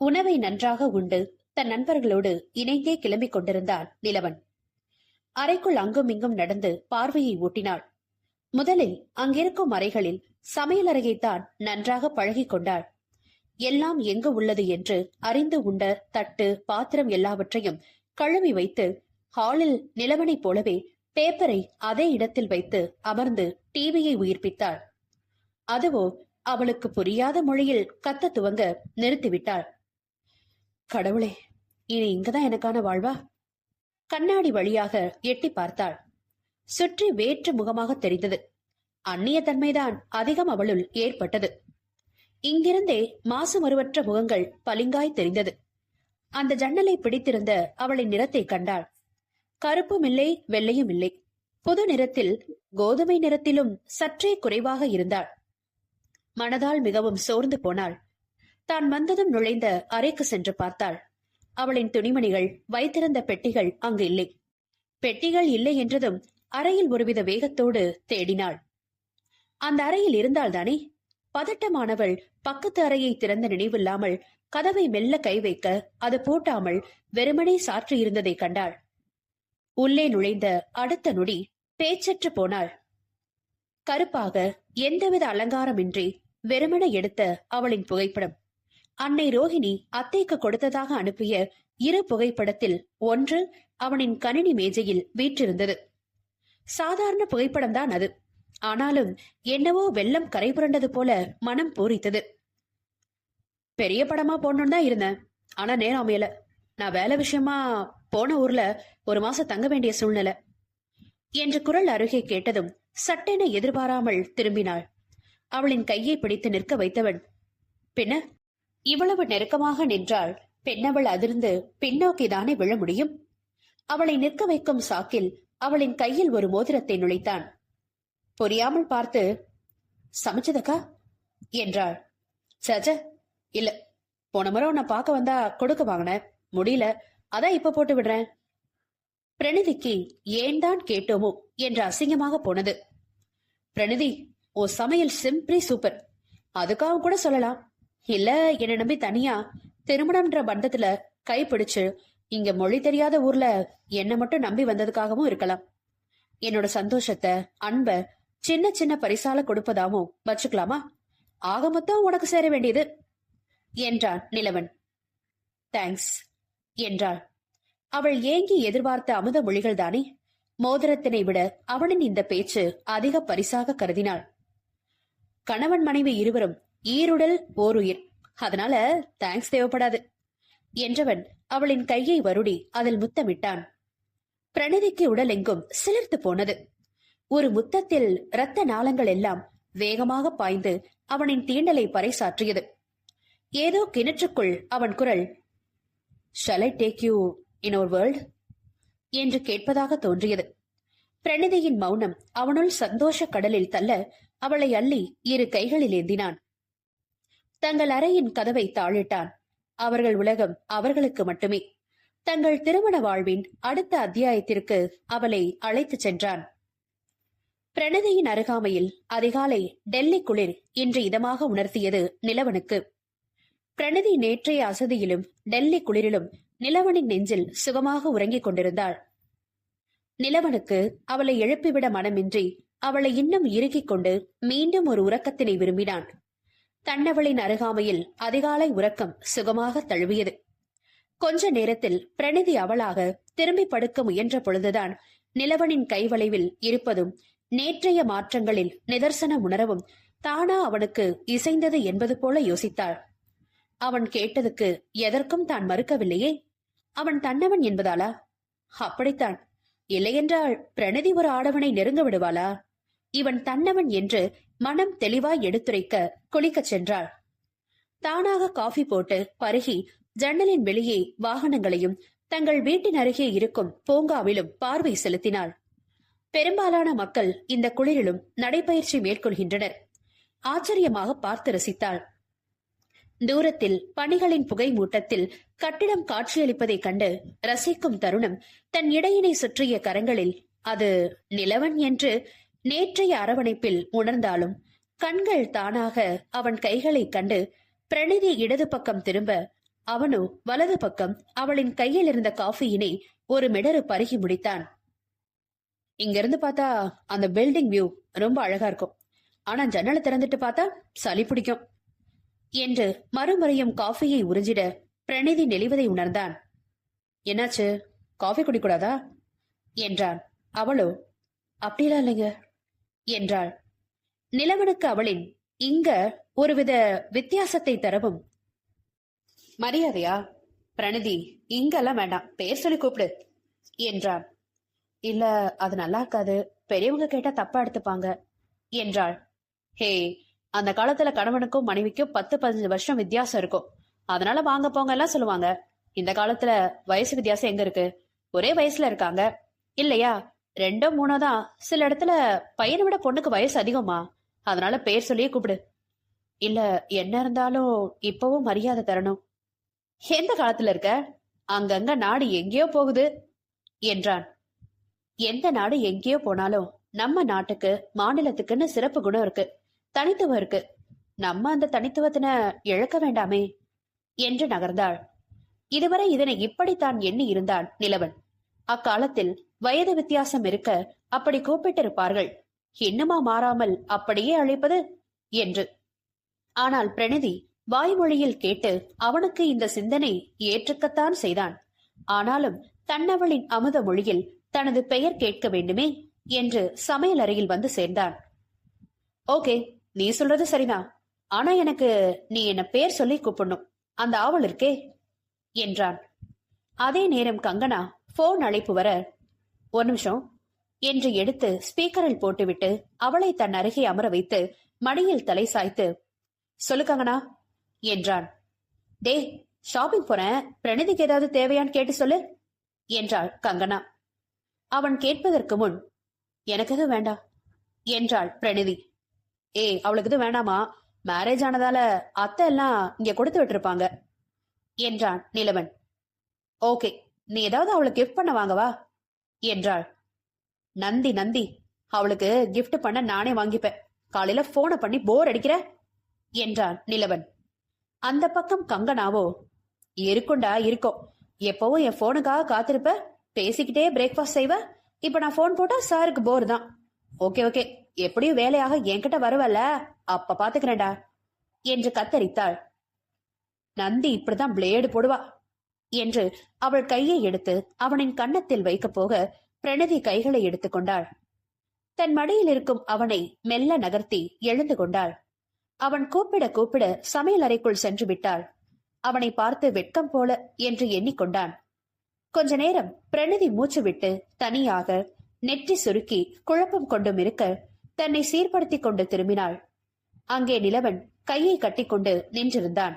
உணவை நன்றாக உண்டு. தன் நண்பர்களோடு இணைந்தே கிளம்பிக் கொண்டிருந்தான் நிலவன். அறைக்குள் அங்கும் இங்கும் நடந்து பார்வையை ஊட்டினாள் முதலில் அங்கிருக்கும் அறைகளில் சமையலறையைத்தான் நன்றாக பழகி கொண்டாள். எல்லாம் எங்கு உள்ளது என்று அறிந்து உண்ட தட்டு பாத்திரம் எல்லாவற்றையும் கழுவி வைத்து ஹாலில் நிலவனைப் போலவே பேப்பரை அதே இடத்தில் வைத்து அமர்ந்து டிவியை உயிர்ப்பித்தாள். அதுவோ அவளுக்கு புரியாத மொழியில் கத்த துவங்க நிறுத்திவிட்டாள். கடவுளே இனி இங்கதான் எனக்கான வாழ்வா? கண்ணாடி வழியாக எட்டி பார்த்தாள். சுற்றி வேற்று முகமாக தெரிந்தது. அந்நிய தன்மைதான் அதிகம் அவளுள் ஏற்பட்டது. இங்கிருந்தே மாசு மறுவற்ற முகங்கள் பளிங்காய் தெரிந்தது. அந்த ஜன்னலை பிடித்திருந்த அவளின் நிறத்தை கண்டாள். கருப்பும் இல்லை வெள்ளையும் இல்லை. புது நிறத்தில் கோதுமை நிறத்திலும் சற்றே குறைவாக இருந்தாள். மனதால் மிகவும் சோர்ந்து போனாள். தான் வந்ததும் நுழைந்த அறைக்கு சென்று பார்த்தாள். அவளின் துணிமணிகள் வைத்திருந்த பெட்டிகள் அங்கு இல்லை. பெட்டிகள் இல்லை என்றதும் அறையில் ஒருவித வேகத்தோடு தேடினாள். அந்த அறையில் இருந்தால்தானே பதட்டமானவள் பக்கத்து அறையை திறந்த நினைவில்லாமல் கதவை மெல்ல கை வைக்க அது பூட்டாமல் வெறுமனே சாற்றி இருந்ததை கண்டாள். உள்ளே நுழைந்த அடுத்த நொடி பேச்சற்று போனாள். கருப்பாக எந்தவித அலங்காரமின்றி வெறுமன எடுத்த அவளின் புகைப்படம். அன்னை ரோஹிணி அத்தைக்கு கொடுத்ததாக அனுப்பிய இரு புகைப்படத்தில் ஒன்று அவனின் கணினி மேஜையில் வீற்றிருந்தது. சாதாரண புகைப்படம்தான் அது. ஆனாலும் என்னவோ வெள்ளம் கரை புரண்டது போல மனம் பூரித்தது. பெரிய படமா போடணும்னு தான் இருந்தேன். ஆனா நேரம் அமையல. நான் வேலை விஷயமா போன ஊர்ல ஒரு மாசம் தங்க வேண்டிய சூழ்நிலை. என்ற குரல் அருகே கேட்டதும் சட்டென எதிர்பாராமல் திரும்பினாள். அவளின் கையை பிடித்து நிற்க வைத்தவன் பின்ன? இவ்வளவு நெருக்கமாக நின்றால் பெண்ணவள் அதிர்ந்து பின்னோக்கிதானே விழ முடியும்? அவளை நிற்க வைக்கும் சாக்கில் அவளின் கையில் ஒரு மோதிரத்தை நுழைத்தான். புரியாமல் பார்த்து சமைச்சதக்கா? என்றாள். சஜ இல்ல போன முறை உன்னை பார்க்க வந்தா கொடுக்க வாங்கினேன். முடியல அதான் இப்ப போட்டு விடுறேன். பிரணிதிக்கு ஏன் தான் கேட்டோமோ? என்று அசிங்கமாக போனது. பிரணிதி ஓ சமையல் சிம்பிளி சூப்பர். அதுக்காக கூட சொல்லலாம். இல்ல என்ன நம்பி தனியா திருமணம்ன்ற பந்தத்துல கைப்பிடிச்சு இங்க மொழி தெரியாத ஊர்ல என்ன மட்டும் நம்பி வந்ததுக்காகவும் இருக்கலாம். என்னோட சந்தோஷத்தை அன்ப சின்ன சின்ன பரிசால கொடுப்பதாவும் வச்சுக்கலாமா? ஆக மொத்தம் உனக்கு சேர வேண்டியது என்றான் நிலவன். தேங்க்ஸ் என்றாள். அவள் ஏங்கி எதிர்பார்த்த அமுத மொழிகள் தானே? மோதிரத்தினை விட அவனின் இந்த பேச்சு அதிக பரிசாக கருதினாள். கணவன் மனைவி இருவரும் ஈருடல் ஓருயிர் அதனால தேங்க்ஸ் தேவைப்படாது. என்றவன் அவளின் கையை வருடி அதில் முத்தமிட்டான். பிரணதிக்கு உடல் எங்கும் சிலிர்த்து போனது. ஒரு முத்தத்தில் இரத்த நாளங்கள் எல்லாம் வேகமாக பாய்ந்து அவனின் தீண்டலை பறைசாற்றியது. ஏதோ கிணற்றுக்குள் அவன் குரல் shall I take you in our world என்று கேட்பதாக தோன்றியது. பிரணிதியின் மௌனம் அவனுள் சந்தோஷ கடலில் தள்ள அவளை அள்ளி இரு கைகளில் ஏந்தினான். தங்கள் அறையின் கதவை தாழிட்டான் அவர்கள் உலகம் அவர்களுக்கு மட்டுமே. தங்கள் திருமண வாழ்வின் அடுத்த அத்தியாயத்திற்கு அவளை அழைத்துச் சென்றான். பிரணதியின் அருகாமையில் அதிகாலை டெல்லி குளிர் இன்று இதமாக உணர்த்தியது நிலவனுக்கு. பிரணதி நேற்றைய அசதியிலும் டெல்லி குளிரிலும் நிலவனின் நெஞ்சில் சுகமாக உறங்கிக் கொண்டிருந்தாள். நிலவனுக்கு அவளை எழுப்பிவிட மனமின்றி அவளை இன்னும் இறுக்கிக் கொண்டு மீண்டும் ஒரு உறக்கத்தினை விரும்பினான். தன்னவளின் அருகாமையில் அதிகாலை உறக்கம் சுகமாக தழுவியது. கொஞ்ச நேரத்தில் பிரணிதி அவளாக திரும்பி படுக்க முயன்ற பொழுதுதான் நிலவனின் கைவளைவில் இருப்பதும் நேற்றைய மாற்றங்களில் நிதர்சன உணரவும் தானா அவனுக்கு இசைந்தது என்பது போல யோசித்தாள். அவன் கேட்டதுக்கு எதற்கும் தான் மறுக்கவில்லையே? அவன் தன்னவன் என்பதாலா? அப்படித்தான். இல்லையென்றால் பிரணதி ஒரு ஆடவனை நெருங்க விடுவாளா? இவன் தன்னவன் என்று மனம் தெளிவாய் எடுத்துரைக்க குளிக்கச் சென்றாள். தானாக காஃபி போட்டு பருகி ஜன்னலின் வெளியே வாகனங்களையும் தங்கள் வீட்டின் அருகே இருக்கும் பூங்காவிலும் பார்வை செலுத்தினாள். பெரும்பாலான மக்கள் இந்த குளிரிலும் நடைபயிற்சி மேற்கொள்கின்றனர். ஆச்சரியமாக பார்த்து ரசித்தாள். தூரத்தில் பணிகளின் புகை மூட்டத்தில் கட்டிடம் காட்சியளிப்பதைக் கண்டு ரசிக்கும் தருணம் தன் இடையினை சுற்றிய கரங்களில் அது நிலவன் என்று நேற்றைய அரவணைப்பில் உணர்ந்தாலும் கண்கள் தானாக அவன் கைகளைக் கண்டு பிரணிதி இடது பக்கம் திரும்ப அவனோ வலது பக்கம் அவளின் கையில் இருந்த காஃபியினை ஒரு மிடரு பருகி முடித்தான். இங்கிருந்து பார்த்தா அந்த பில்டிங் வியூ ரொம்ப அழகா இருக்கும். ஆனா ஜன்னலை திறந்துட்டு பார்த்தா சளி பிடிக்கும் என்று மறுமுறையும் காஃபியை உறிஞ்சிட பிரணிதி நெளிவதை உணர்ந்தான். என்னாச்சு? காஃபி குடிக்கூடாதா? என்றான். அவளோ? அப்படிலாம் இல்லைங்க. என்றாள். நிலவனுக்கு அவளின் இங்க ஒருவித வித்தியாசத்தை தரவும். மரியாதையா? பிரணதி இங்கெல்லாம் வேண்டாம். பேர் சொல்லி கூப்பிடு என்றான் இல்ல அது நல்லா இருக்காது பெரியவங்க கேட்டா தப்பா எடுத்துப்பாங்க என்றாள். ஹே அந்த காலத்துல கணவனுக்கும் மனைவிக்கும் பத்து பதினஞ்சு வருஷம் வித்தியாசம் இருக்கும். அதனால வாங்க போங்க எல்லாம் சொல்லுவாங்க. இந்த காலத்துல வயசு வித்தியாசம் எங்க இருக்கு? ஒரே வயசுல இருக்காங்க. இல்லையா? ரெண்டோ மூணோ தான் சில இடத்துல பையனை விட பொண்ணுக்கு வயசு அதிகமா அதனால பேர் சொல்லியே கூப்பிடு. இல்ல என்ன இருந்தாலும் இப்பவும் மரியாதை தரணும். எந்த காலத்துல இருக்க? அங்கங்க நாடு எங்கேயோ போகுது என்றான். எந்த நாடு எங்கேயோ போனாலும் நம்ம நாட்டுக்கு மாநிலத்துக்குன்னு சிறப்பு குணம் இருக்கு. தனித்துவம் இருக்கு. நம்ம அந்த தனித்துவத்தினை இழக்க வேண்டாமே என்று நகர்ந்தாள். இதுவரை இதனை இப்படித்தான் எண்ணி இருந்தான் நிலவன். அக்காலத்தில் வயது வித்தியாசம் இருக்க அப்படி கூப்பிட்டிருப்பார்கள். இன்னுமா மாறாமல் அப்படியே அழைப்பது? என்று. ஆனால் பிரணிதி வாய்மொழியில் கேட்டு அவனுக்கு இந்த சிந்தனை ஏற்றுக்கத்தான் செய்தான். ஆனாலும் தன்னவளின் அமுத மொழியில் தனது பெயர் கேட்க வேண்டுமே என்று சமையல் அறையில் வந்து சேர்ந்தான். ஓகே நீ சொல்றது சரிதான். ஆனா எனக்கு நீ என்ன பேர் சொல்லி கூப்பிடணும். அந்த ஆவல் இருக்கே என்றான். அதே நேரம் கங்கனா போன் அழைப்பு வர ஒரு நிமிஷம். என்று எடுத்து ஸ்பீக்கரில் போட்டுவிட்டு அவளை தன் அருகே அமர வைத்து மடியில் தலை சாய்த்து சொல்லு கங்கனா என்றான். டே ஷாப்பிங் போறேன். பிரணிதிக்கு ஏதாவது தேவையான்னு கேட்டு சொல்லு என்றாள் கங்கனா. அவன் கேட்பதற்கு முன் எனக்கு எதுவும் வேண்டாம் என்றாள் பிரணிதி. ஏய் அவளுக்கு எதுவும் வேண்டாமா? மேரேஜ் ஆனதால அத்தை எல்லாம் இங்க கொடுத்து விட்டுருப்பாங்க என்றான் நிலவன். ஓகே நீ ஏதாவது அவளுக்கு கிஃப்ட் பண்ண வாங்கவா என்றாள். நந்தி நந்தி அவளுக்கு கிஃப்ட் பண்ண நானே வாங்கிப்பேன். காலையில போனை பண்ணி போர் அடிக்கிற? என்றான் நிலவன். அந்த பக்கம் கங்கனாவோ? இருக்குண்டா இருக்கும். எப்பவும் என் போனுக்காக காத்திருப்ப? பேசிக்கிட்டே பிரேக்ஃபாஸ்ட் செய்வ? இப்ப நான் போன் போட்டா சாருக்கு போர் தான். ஓகே ஓகே எப்படியும் வேலையாக என்கிட்ட வருவல்ல? அப்ப பாத்துக்கிறேன்டா. என்று கத்தரித்தாள். நந்தி இப்படிதான் பிளேடு போடுவா. என்று அவள் கையை எடுத்து அவனின் கன்னத்தில் வைக்கப் போக பிரணதி கைகளை எடுத்துக்கொண்டாள் தன் மடியில் இருக்கும் அவனை மெல்ல நகர்த்தி எழுந்து கொண்டாள். அவன் கூப்பிட கூப்பிட சமையல் அறைக்குள் சென்று விட்டாள். அவனை பார்த்து வெட்கம் போல என்று எண்ணிக்கொண்டான். கொஞ்ச நேரம் பிரணதி மூச்சு விட்டு தனியாக நெற்றி சுருக்கி குழப்பம் கொண்டும் இருக்க தன்னை சீர்படுத்திக் கொண்டு திரும்பினாள். அங்கே நிலவன் கையை கட்டிக்கொண்டு நின்றிருந்தான்.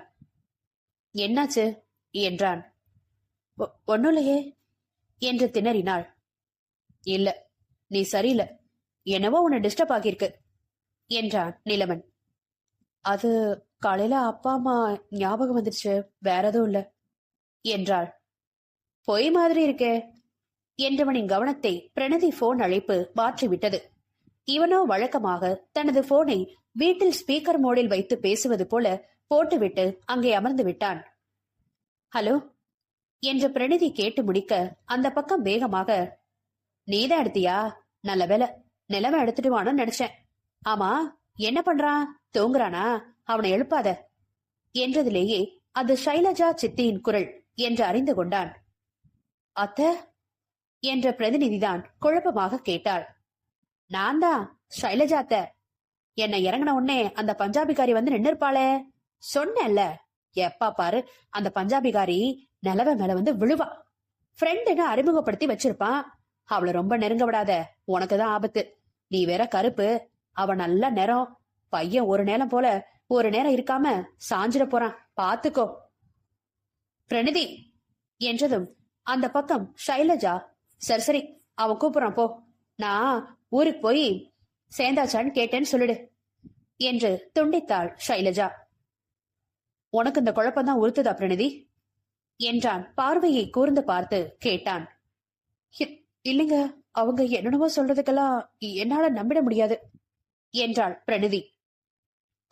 என்னாச்சு? என்றான். "ஒ- ஒண்ணுலையே என்று திணறினாள். இல்ல நீ சரியில்லை. என்னவோ உன்னை டிஸ்டர்ப் ஆகியிருக்கு என்றான் நிலவன் அது காலையில அப்பா அம்மா ஞாபகம் வந்துருச்சு. வேற எதுவும் இல்ல என்றாள். பொய் மாதிரி இருக்கே என்றவனின் கவனத்தை பிரணதி போன் அழைப்பு மாற்றிவிட்டது. இவனோ வழக்கமாக தனது போனை வீட்டில் ஸ்பீக்கர் மோடில் வைத்து பேசுவது போல போட்டுவிட்டு அங்கே அமர்ந்து விட்டான். ஹலோ என்று பிரணிதி கேட்டு முடிக்க அந்த பக்கம் வேகமாக நீதான் எடுத்தியா? நல்ல வேலை. நிலவை எடுத்துடுவானு நினைச்சேன். ஆமா என்ன பண்றான்? தூங்குறானா? அவனை எழுப்பாத. என்றதிலேயே அது ஷைலஜா சித்தியின் குரல் என்று அறிந்து கொண்டான். அத்த என்ற பிரதிநிதிதான் குழப்பமாக கேட்டாள். நான் தான் ஷைலஜா அத்த. என்னை இறங்கின உடனே அந்த பஞ்சாபிகாரி வந்து நின்னு இருப்பாளே சொன்னேன்ல. எப்பா பாரு அந்த பஞ்சாபிகாரி நிலவ மேல வந்து விழுவா. ஃப்ரெண்டுன்னு அறிமுகப்படுத்தி வச்சிருப்பான் அவளை ரொம்ப நெருங்க விடாத. உனக்கு தான் ஆபத்து. நீ வேற கருப்பு. அவ நல்ல நேரம் பையன் ஒரு நேரம் போல ஒரு நேரம் இருக்காம சாஞ்சிட போறான். பாத்துக்கோ. பிரணிதி என்றதும் அந்த பக்கம் ஷைலஜா சரி சரி அவன் கூப்பிடுறான் போ. நான் ஊருக்கு போய் சேர்ந்தாச்சான்னு கேட்டேன்னு சொல்லிடு என்று துண்டித்தாள் ஷைலஜா உனக்கு இந்த குழப்பம்தான் உறுத்துதா பிரணிதி என்றான். பார்வையை கூர்ந்து பார்த்து கேட்டான். இல்லைங்க. அவங்க என்னென்னவோ சொல்றதுக்கெல்லாம் என்னால நம்பிட முடியாது என்றாள் பிரணிதி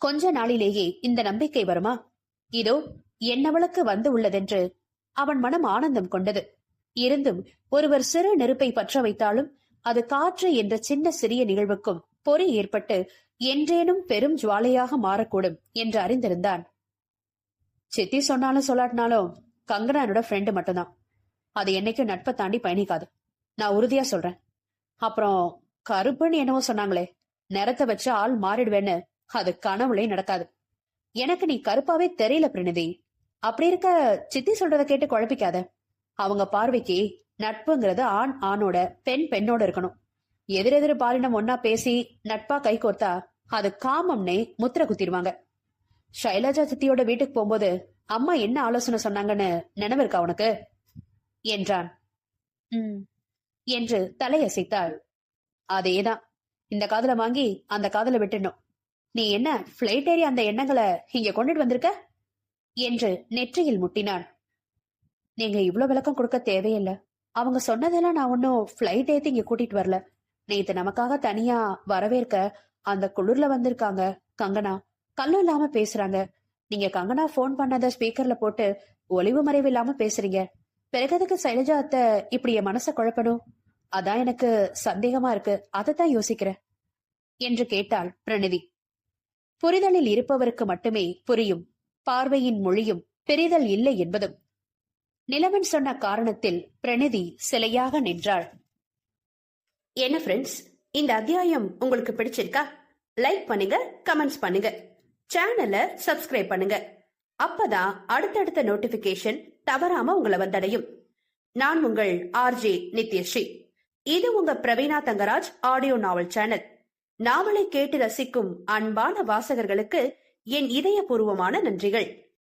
கொஞ்ச நாளிலேயே இந்த நம்பிக்கை வருமா? இதோ என்னவளுக்கு வந்து உள்ளதென்று அவன் மனம் ஆனந்தம் கொண்டது. இருந்தும் ஒருவர் சிறு நெருப்பை பற்ற வைத்தாலும் அது காற்று என்ற சின்ன சிறிய நிகழ்வுக்கும் பொறி ஏற்பட்டு என்றேனும் பெரும் ஜுவாலையாக மாறக்கூடும் என்று அறிந்திருந்தான். சித்தி சொன்னாலும் சொல்லாட்டினாலும் கங்கனா என்னோட ஃப்ரெண்டு மட்டும்தான். அது என்னைக்கும் நட்பை தாண்டி பயணிக்காது. நான் உறுதியா சொல்றேன். அப்புறம் கருப்புன்னு என்னவோ சொன்னாங்களே நிறத்தை வச்சு ஆள் மாறிடுவேன்னு அது கனவுலே நடக்காது. எனக்கு நீ கருப்பாவே தெரியல பிரணதி அப்படி இருக்க சித்தி சொல்றதை கேட்டு குழப்பிக்காத. அவங்க பார்வைக்கு நட்புங்கிறது ஆண் ஆணோட பெண் பெண்ணோட இருக்கணும். எதிரெதிர் பாலினம் ஒன்னா பேசி நட்பா கை கோர்த்தா அது காமம்னே முத்திர குத்திடுவாங்க. ஷைலஜா சித்தியோட வீட்டுக்கு போகும்போது அம்மா என்ன ஆலோசனை சொன்னாங்கன்னு நினைவு இருக்கா உனக்கு? என்றான். "ம்," என்று தலையசைத்தாள். அதேதான். இந்த காதுல வாங்கி அந்த காதுல விட்டுடணும். நீ என்ன பிளைட் ஏறி அந்த எண்ணங்களை இங்க கொண்டுட்டு வந்திருக்க? என்று நெற்றியில் முட்டினான். நீங்க இவ்ளோ விளக்கம் கொடுக்க தேவையில்லை. அவங்க சொன்னதெல்லாம் நான் ஒன்னும் பிளைட் ஏத்தி இங்க கூட்டிட்டு வரல. நேத்து நமக்காக தனியா வரவேற்க அந்த குளிர்ல வந்திருக்காங்க கங்கனா. கல்லும் இல்லாம பேசுறாங்க. நீங்க கங்கனா ஃபோன் பண்ணத ஸ்பீக்கர்ல போட்டு ஒளிவு மறைவு இல்லாம பேசுறீங்க. பிறகு சைலஜா அத்தை இப்படி என் மனச குழப்பணும்? அதான் எனக்கு சந்தேகமா இருக்கு. அதைத்தான் யோசிக்கிறேன். என்று கேட்டாள் பிரணிதி புரிதலில் இருப்பவருக்கு மட்டுமே புரியும். பார்வையின் மொழியும் பெரிதல் இல்லை என்பதும். நிலவன் சொன்ன காரணத்தில் பிரணதி சிலையாக நின்றாள். என்ன ஃப்ரெண்ட்ஸ் இந்த அத்தியாயம் உங்களுக்கு பிடிச்சிருக்கா? லைக் பண்ணுங்க கமெண்ட்ஸ் பண்ணுங்க. சேனலை சப்ஸ்கிரைப் பண்ணுங்க. அப்பதான் அடுத்தடுத்த நோட்டிபிகேஷன் தவறாம உங்களை வந்தடையும். நான் உங்கள் ஆர்ஜே நித்யஸ்ரீ. இது உங்க Praveena Thangaraj audio novel channel. நாவலை கேட்டு ரசிக்கும் அன்பான வாசகர்களுக்கு என் இதயபூர்வமான நன்றிகள்.